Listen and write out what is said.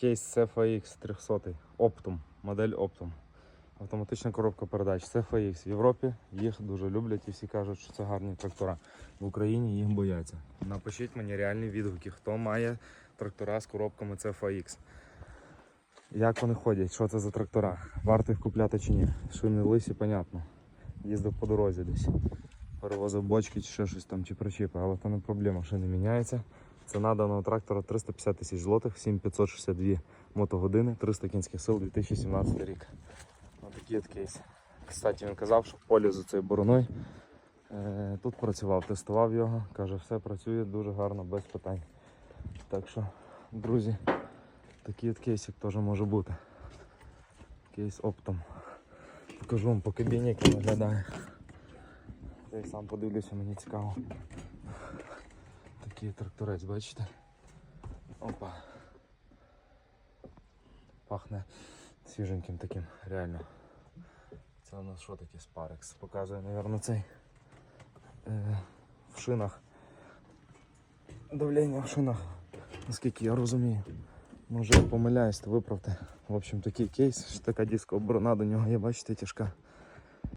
Кейс CFX 300 Optum, модель Optum. Автоматична коробка передач. CFX в Європі їх дуже люблять і всі кажуть, що це гарні трактора. В Україні їх бояться. Напишіть мені реальні відгуки, хто має трактора з коробками CFX. Як вони ходять, що це за трактора? Варто їх купляти чи ні? Шини лисі, понятно. Їздив по дорозі десь. Перевозив бочки чи ще щось там, чи причіпи, але це не проблема, шини міняються. Ціна даного трактора 350 тисяч злотих, 7562 мотогодини, 300 кінських сил, 2017 рік. Отакий от кейс. Кстати, він казав, що полі за цією бороною е, тут працював, тестував його, каже, все працює дуже гарно, без питань. Так що, друзі, такий от кейсик теж може бути. Кейс оптом. Покажу вам по кабіні, як він виглядає. Я й сам подивлюся, мені цікаво. Такий тракторець, бачите? Опа. Пахне свіженьким таким, реально. Це у нас що таке Спарекс? Показує, мабуть, цей е, в шинах. Давлення в шинах, наскільки я розумію. Може помиляюсь, то виправте. В общем, такий кейс, така дискова борона до нього є, бачите, тяжка.